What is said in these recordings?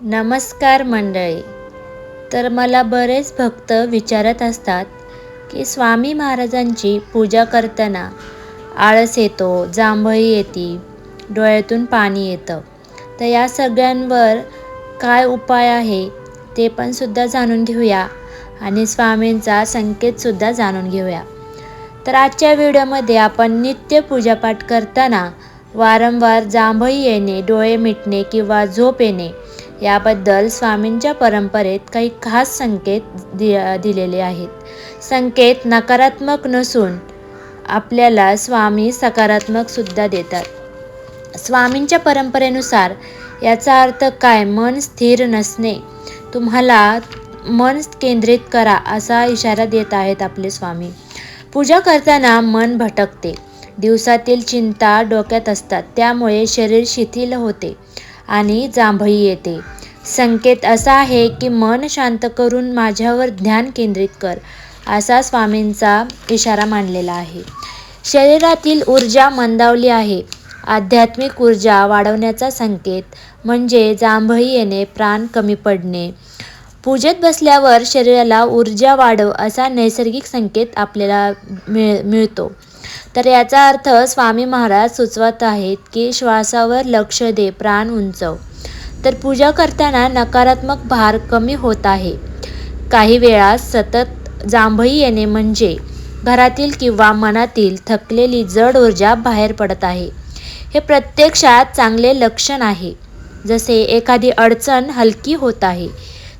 नमस्कार मंडळी. तर मला बरेच भक्त विचारत असतात की स्वामी महाराजांची पूजा करताना आळस येतो जांभळी येते डोळ्यातून पाणी येतं. तर या सगळ्यांवर काय उपाय आहे ते पण सुद्धा जाणून घेऊया आणि स्वामींचा संकेतसुद्धा जाणून घेऊया. तर आजच्या व्हिडिओमध्ये आपण नित्य पूजापाठ करताना वारंवार जांभळी येणे डोळे मिटणे किंवा झोप येणे याबद्दल स्वामींच्या परंपरेत काही खास संकेत दि दिलेले आहेत. संकेत नकारात्मक नसून आपल्याला स्वामी सकारात्मकसुद्धा देतात. स्वामींच्या परंपरेनुसार याचा अर्थ काय? मन स्थिर नसणे. तुम्हाला मन केंद्रित करा असा इशारा देत आहेत आपले स्वामी. पूजा करताना मन भटकते. दिवसातील चिंता डोक्यात असतात. त्यामुळे शरीर शिथिल होते. आणि जांभई येते. संकेत असा आहे की मन शांत करून माझ्यावर ध्यान केंद्रित कर असा स्वामींचा इशारा मांडलेला आहे. शरीरातील ऊर्जा मंदावली आहे. आध्यात्मिक ऊर्जा वाढवण्याचा संकेत म्हणजे जांभई येणे प्राण कमी पडणे. पूजेत बसल्यावर शरीराला ऊर्जा वाढव असा नैसर्गिक संकेत आपल्याला मिळ मिळतो. तर याचा अर्थ स्वामी महाराज सुचवत आहेत की श्वासावर लक्ष दे प्राण उंचव. तर पूजा करताना नकारात्मक भार कमी होत आहे. काही वेळा सतत जांभई येणे म्हणजे घरातील किंवा मनातील थकलेली जड ऊर्जा बाहेर पडत आहे. हे प्रत्यक्षात चांगले लक्षण आहे. जसे एखादी अडचण हलकी होत आहे.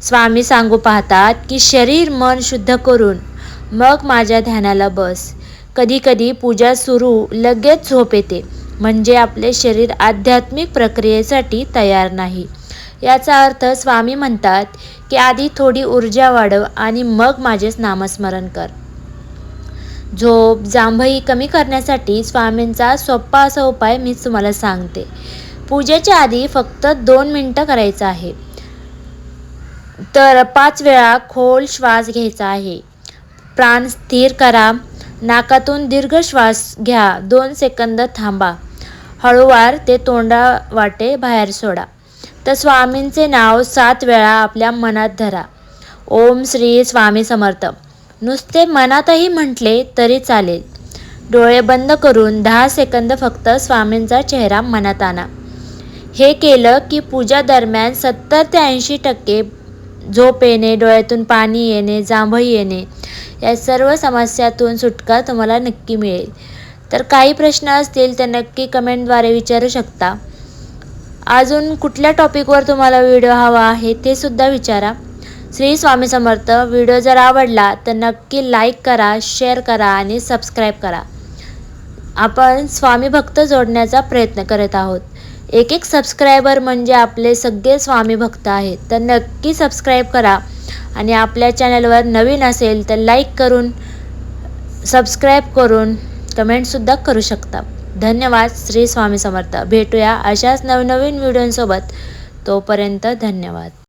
स्वामी सांगू पाहतात की शरीर मन शुद्ध करून मग माझ्या ध्यानाला बस. कधीकधी पूजा सुरू लगेच झोप येते. म्हणजे आपले शरीर आध्यात्मिक प्रक्रियेसाठी तयार नाही. याचा अर्थ स्वामी म्हणतात की आधी थोडी ऊर्जा वाढव आणि मग माझेच नामस्मरण कर. झोप जांभई कमी करण्यासाठी स्वामींचा सोप्पा असा उपाय मी तुम्हाला सांगते. पूजेच्या आधी फक्त दोन मिनटं करायचं आहे. तर पाच वेळा खोल श्वास घ्यायचा आहे. प्राण स्थिर करा. नाकातून दीर्घ श्वास घ्या. दोन सेकंद थांबा. हळूवार ते तोंडा वाटे बाहेर सोडा. तर स्वामींचे नाव सात वेळा आपल्या मनात धरा. ओम श्री स्वामी समर्थ. नुसते मनातही म्हटले तरी चालेल. डोळे बंद करून दहा सेकंद फक्त स्वामींचा चेहरा मनात आणा. हे केलं की पूजा दरम्यान सत्तर ते ऐंशी टक्के झोप येणे डोळ्यातून पाणी येणे जांभई येणे या सर्व समस्यातून सुटका तुम्हाला नक्की मिळेल. तर काही प्रश्न असतील तर नक्की कमेंटद्वारे विचारू शकता. अजून कुठल्या टॉपिकवर तुम्हाला व्हिडिओ हवा आहे ते सुद्धा विचारा. श्री स्वामी समर्थ व्हिडिओ जर आवडला तर नक्की लाईक करा शेअर करा आणि सबस्क्राईब करा. आपण स्वामी भक्त जोडण्याचा प्रयत्न करत आहोत. एक एक सबस्क्रायबर म्हणजे आपले सगळे स्वामी भक्त आहेत. तर नक्की सबस्क्राईब करा. आणि आपल्या चॅनलवर नवीन असेल तर लाईक करून सबस्क्राईब करून कमेंटसुद्धा करू शकता. धन्यवाद. श्री स्वामी समर्थ. भेटूया अशाच नवनवीन व्हिडिओंसोबत तोपर्यंत धन्यवाद.